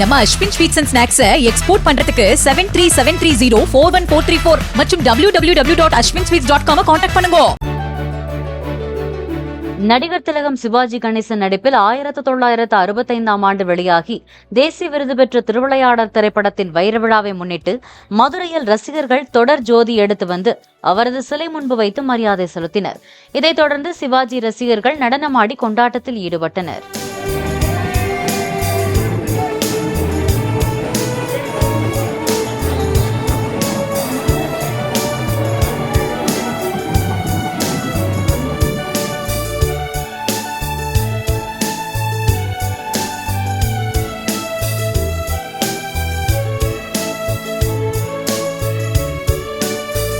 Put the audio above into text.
நம்ம Ashwin sweets and snacks export பண்றதுக்கு seven three seven three zero four one four three four மற்றும் W W W dot Ashwin sweets dot com contact பண்ணுங்க. நடிகர் திலகம் சிவாஜி கணேசன் நடிப்பில் ஆயிரத்து தொள்ளாயிரத்து அறுபத்தைந்தாம் ஆண்டு வெளியாகி தேசிய விருது பெற்ற திருவிளையாடல் திரைப்படத்தின் வைர விழாவை முன்னிட்டு மதுரையில் ரசிகர்கள் தொடர் ஜோதி எடுத்து வந்து அவரது சிலை முன்பு வைத்து மரியாதை செலுத்தினர். இதைத் தொடர்ந்து சிவாஜி ரசிகர்கள் நடனமாடி கொண்டாட்டத்தில் ஈடுபட்டனர்.